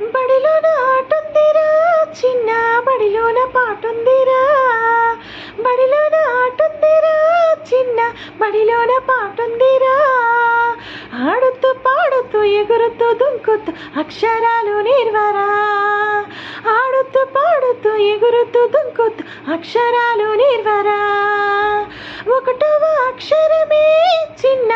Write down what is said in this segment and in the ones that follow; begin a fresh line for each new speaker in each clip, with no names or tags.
బడిలోన ఆటుందిరా చిన్న బడిలోన పాటుందిరా. బడిలోన ఆటుందిరా చిన్న బడిలోన పాటుందిరా. ఆడుతూ పాడుతూ ఎగురుతూ దుంకుతూ అక్షరాలు నిర్వరా. ఆడుతూ పాడుతూ ఎగురుతూ దుంకుతూ అక్షరాలు నిర్వరా. ఒకటవ అక్షరమే చిన్న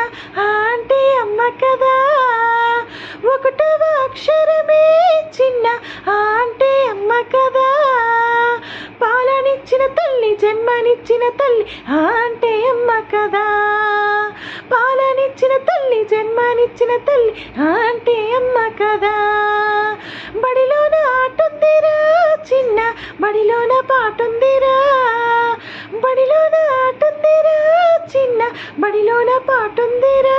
పాలనిచ్చిన తల్లి జన్మనిచ్చిన తల్లి అంటే అమ్మ కదా. పాలనిచ్చిన తల్లి జన్మనిచ్చిన తల్లి అంటే అమ్మ కదా. బడిలోన ఆటుందిరా చిన్న బడిలోన పాటుందిరా. బడిలోన ఆటుందిరా చిన్న బడిలోన పాటుందిరా.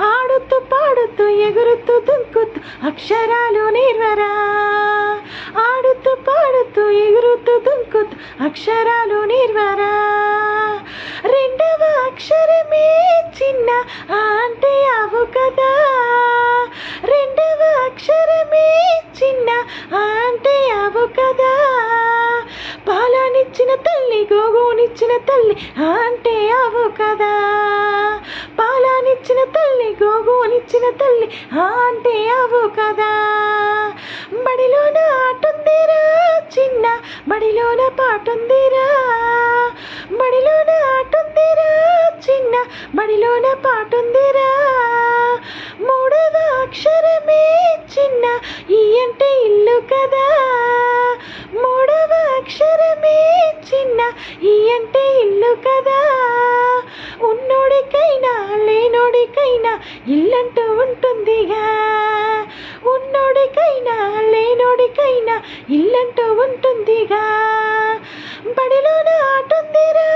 ఆడుతూ పాడుతూ ఎగురుతూ దుంకుతూ అక్షరాలు నిర్వరా. ఆడుతూ పాడుతూ ఎగురుతూ దుంకుతూ అక్షరాలు నిర్వరా? రెండవ అక్షరమే చిన్న అంటే అవు కదా. రెండవ అక్షరమే చిన్న అంటే అవు కదా. పాలనిచ్చిన తల్లి గోగోనిచ్చిన తల్లి అంటే అవు కదా. తల్లి గోగునిచ్చిన తల్లి ఆ అంటే అవు కదా. బడిలోన ఆటుందిరా చిన్న బడిలోన పాటుందిరా. బడిలోన ఆటుందిరా చిన్న బడిలోన పాటుందిరా. మూడవ అక్షరమే చిన్న ఈ అంటే ఇల్లు కదా. మూడవ అక్షరమే చిన్న ఈ అంటే ఇల్లు కదా. లేనోడికైనా ఇల్లంటూ ఉంటుందిగా. ఉన్నోడికైనా లేనోడికైనా ఇల్లంటూ ఉంటుందిగా. బడిలోన ఆటుందిరా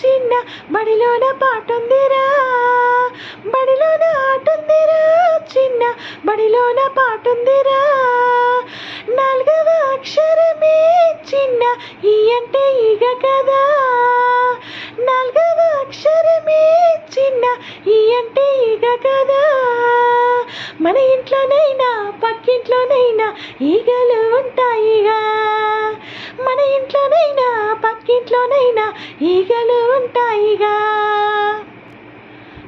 చిన్న బడిలోన పాటుందిరా బడిలోన ఆటుందిరా చిన్న బడిలోన పాటుందిరా నాలుగవ అక్షరమే చిన్న ఈ అంటే ఈగ కదా. కదా. మన ఇంట్లోనైనా పక్కింట్లోనైనా ఈగలు ఉంటాయిగా. మన ఇంట్లోనైనా పక్కింట్లోనైనా ఈగలు ఉంటాయిగా.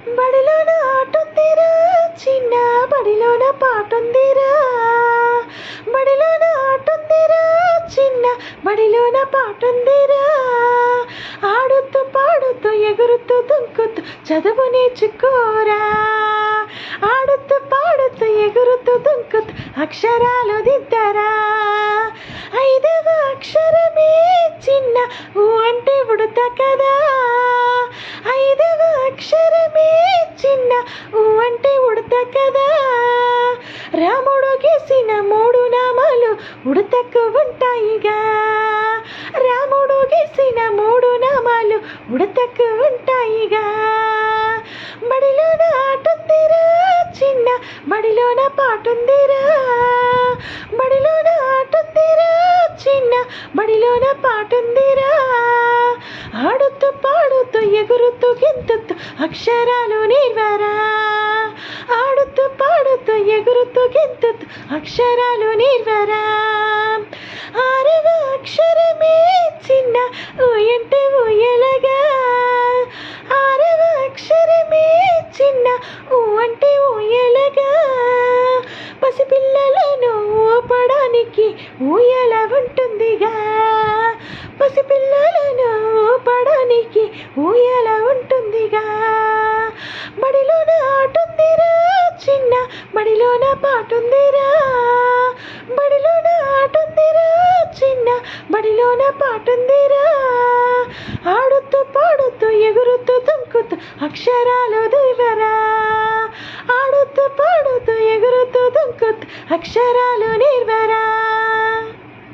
బడిలో ఆటుందిరా చిన్న బడిలోన పాటుందిరా. బడిలో ఆటుందిరా చిన్న బడిలోన పాటుందిరా. ఆడుతూ పాడుతూ ఎగురుతూ దుంకుతూ చదువు నేర్చుకోరా. ఆడుతూ పాడుతూ ఎగురుతూ దుంకుతూ అక్షరాలు దిద్దరా. ఐదవ అక్షరమే చిన్న ఊ అంటే ఉడత కదా. ఐదవ అక్షరమే చిన్న ఊ అంటే ఉడత కదా. రాముడు గీసిన మూడు నామాలు ఉడతకు ఉంటాయిగా. రాముడు గీసిన మూడు నామాలు ఉడతకు ఉంటాయిగా. బడిలోన ఆటుందిరా చిన్న బడిలోన పాటుందిరా. బడిలోన ఆటుందిరా చిన్న బడిలోన పాటుందిరా. ఆడుతూ పాడుతూ ఎగురుతూ గెంతుతూ అక్షరాలు నీవరా ఆడుతూ పాడుతూ ఎగురుతూ గెంతుతూ అక్షరాలు నీవరా ఆరవ అక్షరమే చిన్న ఊయంటే ఊయలగా ఆరవ అక్షరమే చిన్న ఊ అంటే ఊయలగా పసిపిల్లలను ఊపడానికి ఊయల ఉంటుందిగా పసిపిల్లలను ఊపడానికి ఊయల ఉంటుందిగా. బడిలోన ఆటుందిరా చిన్న బడిలోన పాటు బడిలోన పాటుందిరా. ఆడుతూ పాడుతూ ఎగురుతూ దుంకుతూ అక్షరాలు దివరా ఆడుతూ పాడుతూ ఎగురుతూ దుంకుతూ అక్షరాలు నిర్వరా.